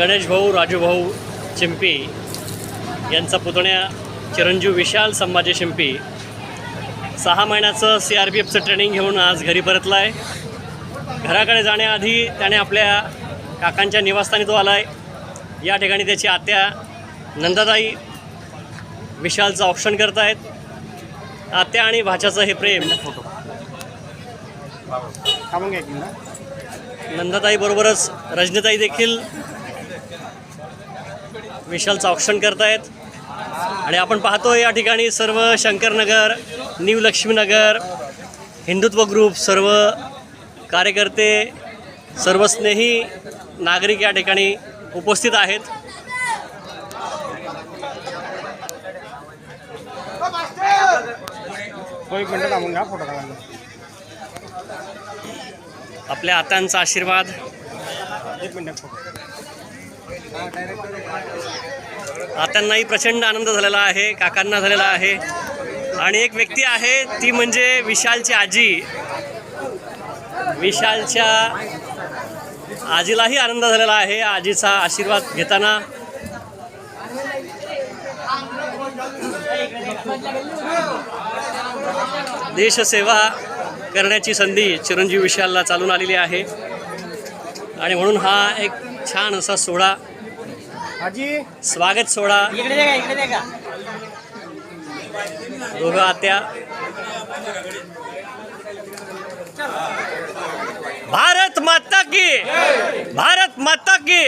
गणेश भाऊ राजूभाऊ चिंपी यांचा पुतण्या चिरंजीव विशाल संभाजी शिंपी. सहा महिन्याचं सी आर पी एफचं ट्रेनिंग घेऊन आज घरी परतला आहे घराकडे जाण्याआधी त्याने आपल्या काकांच्या निवासस्थानी तो आला आहे या ठिकाणी त्याची आत्या नंदाताई विशालचं ऑप्शन करत आहेत आत्या आणि भाच्याचं हे प्रेम. थांबून घ्या की ना नंदाताई बरोबरच रजनीताई देखील विशालचं ऑप्शन करतायत. आणि आपण पाहतो या ठिकाणी सर्व शंकरनगर न्यू लक्ष्मीनगर हिंदुत्व ग्रुप सर्व कार्यकर्ते सर्व स्नेही नागरिक या ठिकाणी उपस्थित आहेत. आपल्या आत्यांचा आशीर्वाद. एक मिनटं फोटो प्रचंड आनंद झालेला आहे काकांना झालेला आहे. आणि एक व्यक्ती आहे ती म्हणजे विशालची आजी. विशालच्या आजीलाही आनंद झालेला आहे आजीचा आशीर्वाद घेताना. देशसेवा करण्याची संधी चिरंजीव विशालला चालून आलेली आहे. आणि म्हणून हा एक छान असा सोहळा. आजी स्वागत सोहळा. इकडे दे का इकडे दे का दोघं आत्या. भारत माता की. भारत माता की.